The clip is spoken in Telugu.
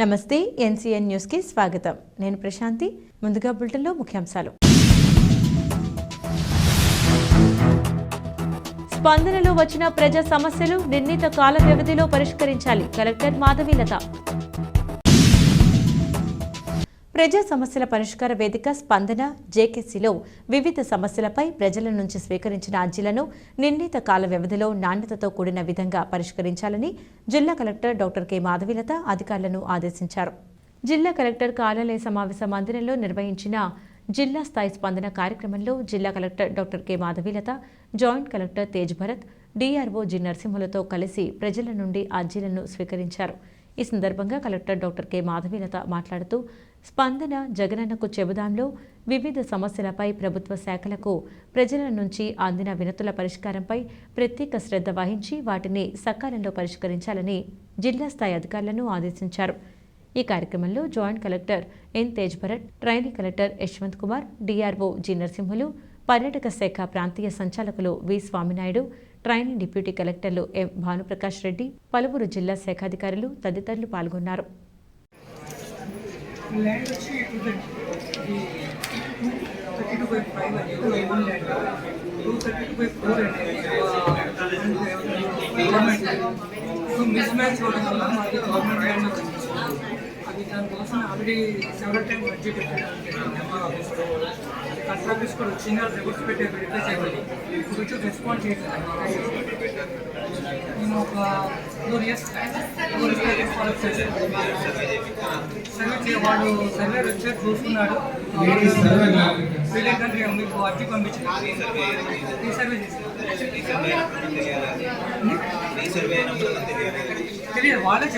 నమస్తే ఎన్సీఎన్ న్యూస్కి స్వాగతం. నేను ప్రశాంతి ముందుగా బులెటిన్లో ముఖ్యాంశాలు. స్పందనలో వచ్చిన ప్రజా సమస్యలు నిర్ణీత కాల వ్యవధిలో పరిష్కరించాలి. కలెక్టర్ మాధవీలత ప్రజా సమస్యల పరిష్కార వేదిక స్పందన జేకేసీలో వివిధ సమస్యలపై ప్రజల నుంచి స్వీకరించిన అర్జీలను నిర్ణీత కాల వ్యవధిలో నాణ్యతతో కూడిన విధంగా పరిష్కరించాలని జిల్లా కలెక్టర్ డాక్టర్ కె. మాధవీలత అధికారులను ఆదేశించారు. జిల్లా కలెక్టర్ కార్యాలయ సమావేశ మందిరంలో నిర్వహించిన జిల్లా స్థాయి స్పందన కార్యక్రమంలో జిల్లా collector doctor K. Madhavilatha joint collector Tej Bharat DRO G. నరసింహులతో కలిసి ప్రజల నుండి అర్జీలను స్వీకరించారు. ఈ సందర్భంగా కలెక్టర్ డాక్టర్ కె. మాధవీలత మాట్లాడుతూ స్పందన జగనన్నకు చెబుదాంలో వివిధ సమస్యలపై ప్రభుత్వ శాఖలకు ప్రజల నుంచి అందిన వినతుల పరిష్కారంపై ప్రత్యేక శ్రద్ధ వహించి వాటిని సకాలంలో పరిష్కరించాలని జిల్లా స్థాయి అధికారులను ఆదేశించారు. ఈ కార్యక్రమంలో joint collector N Tej Bharat training collector Yashwant Kumar DRO G Narasimhulu పర్యాటక శాఖ ప్రాంతీయ సంచాలకులు వి స్వామినాయుడు ట్రైనింగ్ డిప్యూటీ కలెక్టర్లు ఎం భానుప్రకాష్ రెడ్డి పలువురు జిల్లా శాఖాధికారులు తదితరులు పాల్గొన్నారు. ల్యాండ్ వచ్చి two thirty two by five అనేది own land two thirty two by four government so mismatch అవ్వడం వల్ల మాది గవర్నమెంట్ ల్యాండ్ అది దానికోసం ఆల్రెడీ సెవెరల్ టైం బడ్జెట్ పెట్టాను ఆఫీస్ ఆఫీస్ కూడా చిన్న రిపోర్ట్స్ పెట్టే రిప్లేస్ చేయాలి కొంచెం రెస్పాండ్ రెస్పాన్స్ నేను ఒక four years four years follow చేశాను సర్వే వాడు సర్వే వచ్చి చూసుకున్నాడు. కంట్రీ మీకు అర్జీ పంపించాను ఈ సర్వే చేశాను తెలియదు వాళ్ళే